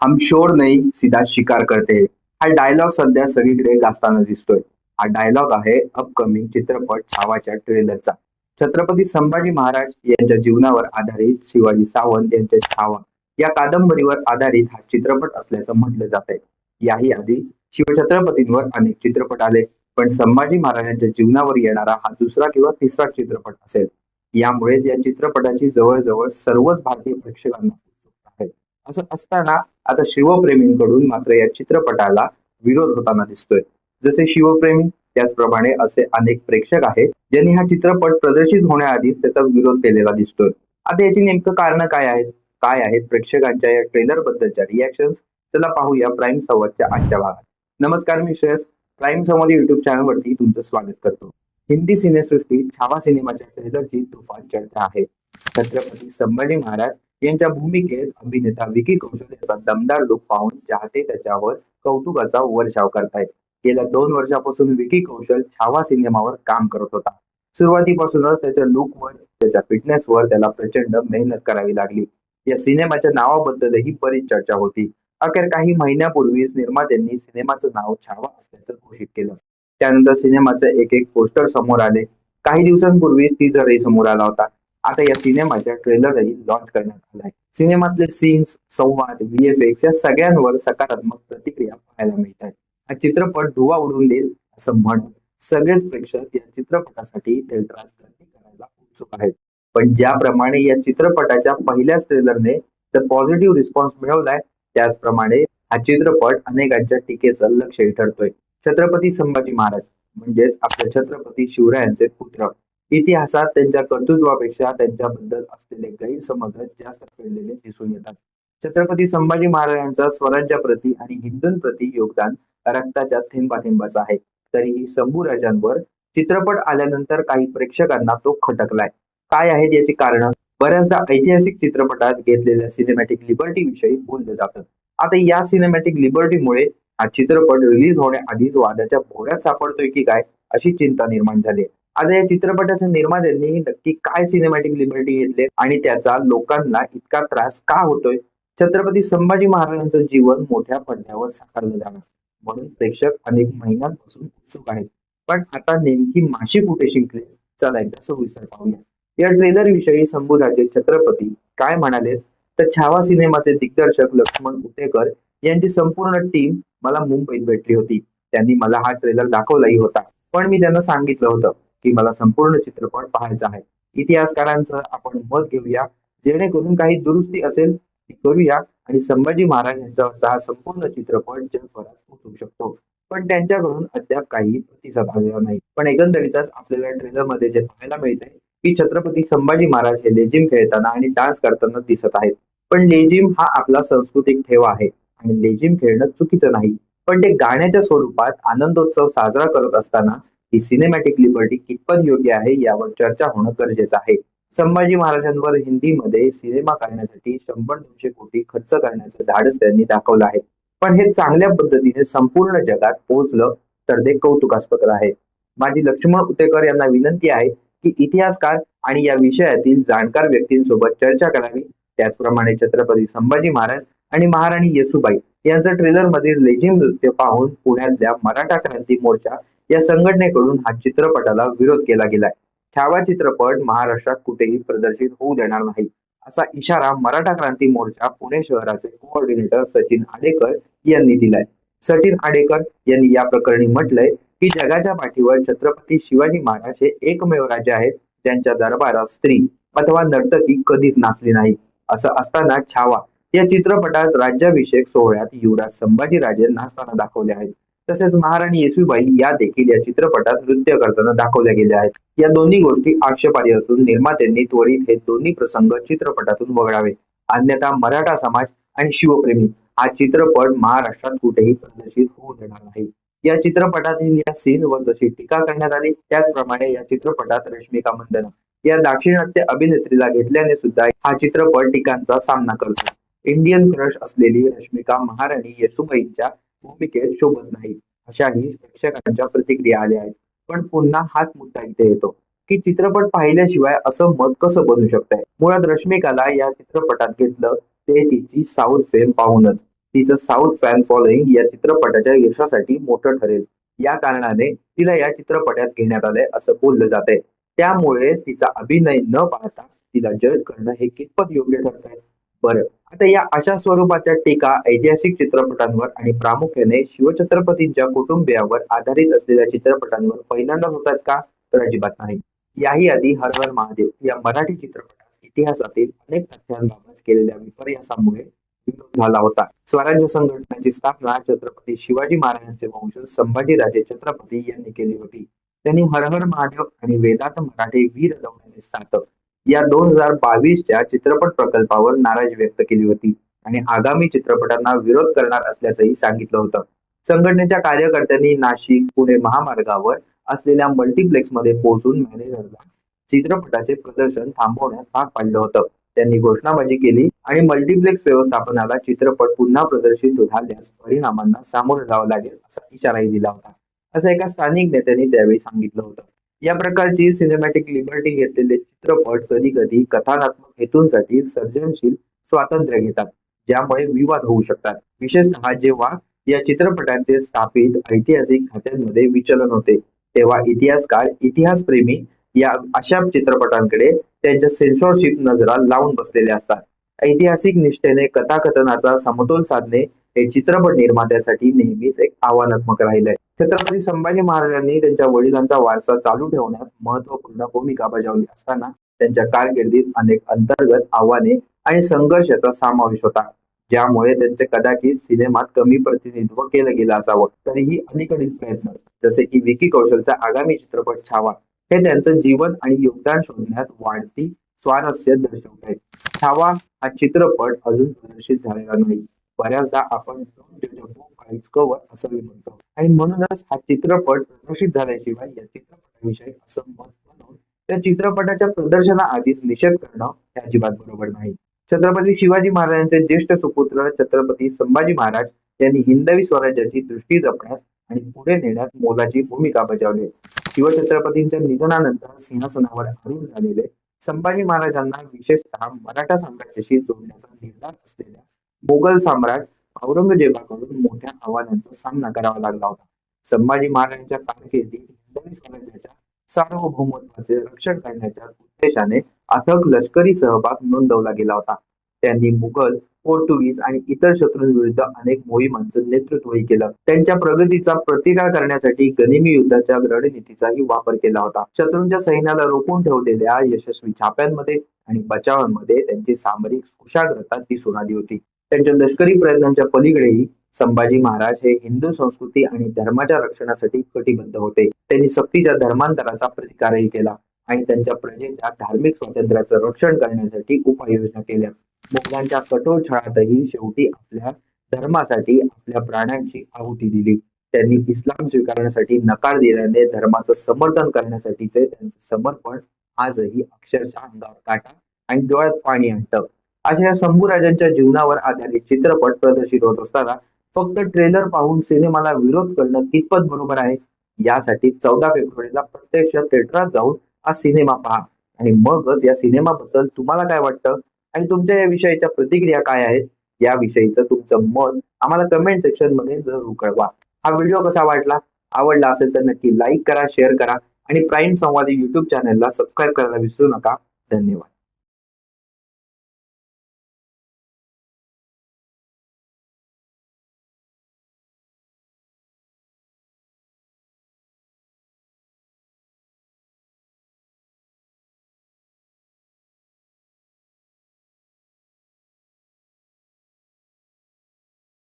हम शोर नाही सीधा शिकार करते हा। डायलॉग सध्या सगळीकडे गाजताना दिसतोय. हा डायलॉग आहे अपकमिंग चित्रपट छावाच्या ट्रेलरचा छत्रपती संभाजी महाराज यांच्या जीवनावर आधारित शिवाजी सावंत यांच्या छावा. या कादंबरीवर आधारित हा चित्रपट असल्याचं म्हटलं जात आहे याही आधी शिवछत्रपतींवर अनेक चित्रपट आले पण संभाजी महाराजांच्या जीवनावर येणारा हा दुसरा किंवा तिसरा चित्रपट असेल. यामुळेच या चित्रपटाची जवळजवळ सर्वच भारतीय प्रेक्षकांना असं असताना आता शिवप्रेमींकडून मात्र या चित्रपटाला विरोध होताना दिसतोय. जसे शिवप्रेमी त्याचप्रमाणे असे अनेक प्रेक्षक आहेत ज्यांनी हा चित्रपट प्रदर्शित होण्याआधीच त्याचा विरोध केलेला दिसतोय. आता याची नेमकं कारण काय आहेत? काय आहेत प्रेक्षकांच्या या ट्रेलर बद्दलच्या रिॲक्शन्स चला पाहूया प्राईम संवादच्या आजच्या भागात. नमस्कार मी श्रेयस. प्राईम संवाद युट्यूब चॅनलवरती तुमचं स्वागत करतो. हिंदी सिनेसृष्टीत छावा सिनेमाच्या ट्रेलरची तुफान चर्चा आहे. छत्रपती संभाजी महाराज यांच्या भूमिकेत अभिनेता विकी कौशल याचा दमदार लुक पाहून चाहते त्याच्यावर कौतुकाचा वर्षाव करतायत. गेल्या दोन वर्षापासून विकी कौशल छावा सिनेमावर काम करत होता. सुरुवातीपासूनच त्याच्या लुकवर त्याच्या फिटनेसवर त्याला प्रचंड मेहनत करावी लागली. या सिनेमाच्या नावाबद्दलही बरीच चर्चा होती. अखेर काही महिन्यापूर्वीच निर्मात्यांनी सिनेमाचं नाव छावा असल्याचं घोषित केलं. त्यानंतर सिनेमाचे एक एक पोस्टर समोर आले. काही दिवसांपूर्वी टीजरही समोर आला होता. आता या सिनेमाच्या ट्रेलरही लॉन्च करण्यात आलाय सिनेमातले सीन्स संवाद व्हीएफएक्स या सगळ्यांवर सकारात्मक प्रतिक्रिया पाहायला मिळत आहेत. हा चित्रपट धुवा उडून देईल असं म्हणत सगळेच प्रेक्षक या चित्रपटासाठी थिएटरात गर्दी करायला उत्सुक आहेत. पण ज्याप्रमाणे या चित्रपटाच्या पहिल्याच ट्रेलरने द पॉझिटिव्ह रिस्पॉन्स मिळवलाय त्याचप्रमाणे हा चित्रपट अनेकांच्या टीकेचं लक्षही ठरतोय. छत्रपती संभाजी महाराज म्हणजेच आपल्या छत्रपती शिवरायांचे पुत्र. इतिहासात त्यांच्या कर्तृत्वापेक्षा त्यांच्याबद्दल असलेले गैरसमज जास्त खेळलेले दिसून येतात. छत्रपती संभाजी महाराजांचा स्वराज्याप्रती आणि हिंदूंप्रती योगदान रक्ताच्या थेंबाथेंबाचं आहे. तरीही शंभू राजांवर चित्रपट आल्यानंतर काही प्रेक्षकांना तो खटकलाय. काय आहेत याची कारण? बऱ्याचदा ऐतिहासिक चित्रपटात घेतलेल्या सिनेमॅटिक लिबर्टी विषयी बोललं जातं. आता या सिनेमॅटिक लिबर्टीमुळे हा चित्रपट रिलीज होण्याआधीच वादाच्या भोऱ्यात सापडतोय की काय अशी चिंता निर्माण झाली आहे. आता या चित्रपटाच्या निर्मात्यांनी नक्की काय सिनेमॅटिक लिबर्टी घेतले आणि त्याचा लोकांना इतका त्रास का होतोय? छत्रपती संभाजी महाराजांचं जीवन मोठ्या पडद्यावर साकारलं जाणार. म्हणून प्रेक्षक अनेक महिन्यांपासून उत्सुक आहेत. पण आता नेमकी माशी कुठे शिंकले? चला एकदा सविस्तर पाहूया. या ट्रेलर विषयी संबुधाचे छत्रपती काय म्हणाले? तर छावा सिनेमाचे दिग्दर्शक लक्ष्मण उतेकर यांची संपूर्ण टीम मला मुंबईत भेटली होती. त्यांनी मला हा ट्रेलर दाखवलाही होता. पण मी त्यांना सांगितलं होतं. की मला संपूर्ण चित्रपट पाहायचा आहे. इतिहासकारांचं आपण मत घेऊया. जेणेकरून काही दुरुस्ती असेल ती करूया आणि संभाजी महाराज यांचा हा संपूर्ण चित्रपट जगभरात पोहोचवू शकतो. पण त्यांच्याकडून अद्याप काही प्रतिसाद आलेला नाही. पण एकंदरीतच आपल्याला ट्रेलरमध्ये जे पाहायला मिळतंय की छत्रपती संभाजी महाराज हे लेझिम खेळताना आणि डान्स करताना दिसत आहेत. पण लेझिम हा आपला सांस्कृतिक ठेवा आहे आणि लेझिम खेळणं चुकीचं नाही. पण ते गाण्याच्या स्वरूपात आनंदोत्सव साजरा करत असताना ही सिनेमॅटिक लिबर्टी कितपत योग्य आहे यावर चर्चा होणं गरजेचं आहे. संभाजी महाराजांवर हिंदीमध्ये सिनेमा काढण्यासाठी शंभर दोनशे कोटी खर्च करण्याचं धाडस त्यांनी दाखवलं आहे. पण हे चांगल्या पद्धतीने संपूर्ण जगात पोहोचलं तर ते कौतुकास्पद आहे. माझी लक्ष्मण उतेकर यांना विनंती आहे की इतिहासकार आणि या विषयातील जाणकार व्यक्तींसोबत चर्चा करावी. त्याचप्रमाणे छत्रपती संभाजी महाराज आणि महाराणी येसुबाई यांचं ट्रेलर मधील लेझिम नृत्य पाहून पुण्यातल्या मराठा क्रांती मोर्चा या संघटनेकडून हा चित्रपटाला विरोध केला गेलाय. छावा चित्रपट महाराष्ट्रात कुठेही प्रदर्शित होऊ देणार नाही. असा इशारा मराठा क्रांती मोर्चा पुणे शहराचे कोऑर्डिनेटर सचिन आडेकर यांनी दिलाय. सचिन आडेकर यांनी या प्रकरणी म्हटलंय की जगाच्या पाठीवर छत्रपती शिवाजी महाराज हे एकमेव राजे आहेत ज्यांच्या दरबारात स्त्री अथवा नर्तकी कधीच नाचली नाही. असं असताना छावा या चित्रपटात राज्याभिषेक सोहळ्यात युवराज संभाजीराजे नाचताना दाखवले आहेत. तसेच महाराणी येसुबाई या देखील या चित्रपटात नृत्य करताना दाखवल्या गेल्या आहेत. या दोन्ही गोष्टी आक्षेपार्ह असून निर्मात्यांनी त्वरित हे दोन्ही प्रसंग चित्रपटातून वगळावे. अन्यथा मराठा समाज आणि शिवप्रेमी हा चित्रपट महाराष्ट्रात कुठेही प्रदर्शित होऊ देणार नाही. या चित्रपटातील या सीनवर जशी टीका करण्यात आली त्याचप्रमाणे या चित्रपटात रश्मिका मंदना या दाक्षिणात्य अभिनेत्रीला घेतल्याने सुद्धा हा चित्रपट टीकांचा सामना करतो. इंडियन क्रश असलेली रश्मिका महाराणी येसुबाईंच्या भूमिकेत शोभत नाही. अशाही प्रेक्षकांच्या प्रतिक्रिया आल्या आहेत. पण पुन्हा हाच मुद्दा इथे येतो की चित्रपट पाहिल्याशिवाय असं मत कसं बनू शकतंय? मुळात रश्मिकाला या चित्रपटात घेतलं ते तिची साऊथ फेम पाहूनच. तिचं साऊथ फॅन फॉलोईंग या चित्रपटाच्या यशासाठी मोठं ठरेल. या कारणाने तिला या चित्रपटात घेण्यात आलंय असं बोललं जातंय. त्यामुळे तिचा अभिनय न पाहता तिला जज करणं हे कितपत योग्य ठरत आहे बरं आता या अशा स्वरूपाच्या टीका ऐतिहासिक चित्रपटांवर आणि प्रामुख्याने शिवछत्रपतींच्या कुटुंबियावर आधारित असलेल्या चित्रपटांवर पहिल्यांदाच होतात का? तर अजिबात नाही. याही आधी हरहर महादेव या मराठी चित्रपटात इतिहासातील अनेक तथ्यांबाबत केलेल्या विपर्यासामुळे झाला होता. स्वराज्य संघटनेची स्थापना छत्रपती शिवाजी महाराजांचे वंशज संभाजीराजे छत्रपती यांनी केली होती. त्यांनी हरहर महादेव आणि वेदांत मराठी वीर लवण्याने साथ या दोन हजार बावीसच्या चित्रपट प्रकल्पावर नाराजी व्यक्त केली होती आणि आगामी चित्रपटांना विरोध करणार असल्याचंही सांगितलं होतं. संघटनेच्या कार्यकर्त्यांनी नाशिक पुणे महामार्गावर असलेल्या मल्टीप्लेक्समध्ये पोहोचून मॅनेजरला चित्रपटाचे प्रदर्शन थांबवण्यास भाग पाडलं होतं. त्यांनी घोषणाबाजी केली आणि मल्टिप्लेक्स व्यवस्थापनाला चित्रपट पुन्हा प्रदर्शित झाल्यास परिणामांना सामोरं जावं लागेल असा इशाराही दिला होता. असं एका स्थानिक नेत्यांनी त्यावेळी सांगितलं होतं. या प्रकारची सिनेमॅटिक लिबर्टी घेतलेले चित्रपट कधी कधी कथानात्मक हेतूंसाठी सर्जनशील स्वातंत्र्य घेतात ज्यामुळे विवाद होऊ शकतात. विशेषतः जेव्हा या चित्रपटांचे स्थापित ऐतिहासिक खात्यांमध्ये विचलन होते तेव्हा इतिहासकार इतिहासप्रेमी या अशा चित्रपटांकडे त्यांच्या सेन्सॉरशिप नजरा लावून बसलेले असतात. ऐतिहासिक निष्ठेने कथाकथनाचा समतोल साधणे हे चित्रपट निर्मात्यासाठी नेहमीच एक आव्हानात्मक राहिलंय. छत्रपती संभाजी महाराजांनी त्यांच्या वडिलांचा वारसा चालू ठेवण्यात महत्त्वपूर्ण भूमिका बजावली असताना त्यांच्या कारकिर्दीत अनेक अंतर्गत आव्हाने आणि संघर्षाचा समावेश होता. ज्यामुळे त्यांचे कदाचित सिनेमात कमी प्रतिनिधित्व केलं गेलं असावं तरीही अलीकडील प्रयत्न जसे की विकी कौशलचा आगामी चित्रपट छावा हे त्यांचं जीवन आणि योगदान शोधण्यात वाढती स्वारस्य दर्शवत छावा हा चित्रपट अजून प्रदर्शित झालेला नाही. बऱ्याचदा आपण कवर असं म्हणतो. आणि म्हणूनच हा चित्रपट प्रदर्शित झाल्याशिवाय या चित्रपटाविषयी असं मत बनवून त्या चित्रपटाच्या प्रदर्शनाआधीच निषेध करणं हे अजिबात बरोबर नाही. छत्रपती शिवाजी महाराजांचे ज्येष्ठ सुपुत्र छत्रपती संभाजी महाराज यांनी हिंदवी स्वराज्याची दृष्टी जपण्यात आणि पुढे नेण्यात मोलाची भूमिका बजावली. शिवछत्रपतींच्या निधनानंतर सिंहासनावर आरूढ झालेले संभाजी महाराजांना विशेषतः मराठा साम्राज्याशी जोडण्याचा निर्धार असलेल्या मोगल सम्राट औरंगजेबाकडून मोठ्या आव्हानांचा सामना करावा लागला होता. संभाजी महाराजांच्या कारकिर्दीत हिंदवी स्वराज्याच्या सार्वभौमत्वाचे रक्षण करण्याच्या उद्देशाने अथक लष्करी सहभाग नोंदवला गेला होता. त्यांनी मुघल पोर्तुगीज आणि इतर शत्रूंविरुद्ध अनेक मोहिमांचं नेतृत्वही केलं. त्यांच्या प्रगतीचा प्रतिकार करण्यासाठी गनिमी युद्धाच्या रणनीतीचाही वापर केला होता. शत्रूंच्या सैन्याला रोखून ठेवलेल्या यशस्वी छाप्यांमध्ये आणि बचावांमध्ये त्यांची सामरिक कुशाग्रता दिसून आली होती. त्यांच्या लष्करी प्रयत्नांच्या पलीकडेही संभाजी महाराज हे हिंदू संस्कृती आणि धर्माच्या रक्षणासाठी कटिबद्ध होते. त्यांनी सक्तीच्या धर्मांतराचा प्रतिकारही केला आणि त्यांच्या प्रजेच्या धार्मिक स्वातंत्र्याचं रक्षण करण्यासाठी उपाययोजना केल्या. मुघलांच्या कठोर छळातही शेवटी आपल्या धर्मासाठी आपल्या प्राण्यांची आहुती दिली. त्यांनी इस्लाम स्वीकारण्यासाठी नकार दिल्याने धर्माचं समर्थन करण्यासाठीचे त्यांचे समर्पण आजही अक्षरशः अंगावर काटा आणि डोळ्यात पाणी आणतं. अशा या शंभू राजांच्या जीवनावर आधारित चित्रपट प्रदर्शित होत असताना फक्त ट्रेलर पाहून सिनेमाला विरोध करणं कितपत बरोबर आहे? यासाठी चौदा फेब्रुवारीला प्रत्यक्ष थिएटरात जाऊन हा सिनेमा पहा. आणि मगच या सिनेमाबद्दल तुम्हाला काय वाटतं? आणि तुमच्या या विषयाच्या प्रतिक्रिया काय आहेत? याविषयीचं तुमचं मत आम्हाला कमेंट सेक्शनमध्ये जरूर कळवा. हा व्हिडिओ कसा वाटला? आवडला असेल तर नक्की लाईक करा शेअर करा. आणि प्राईम संवादी युट्यूब चॅनलला सबस्क्राईब करायला विसरू नका. धन्यवाद.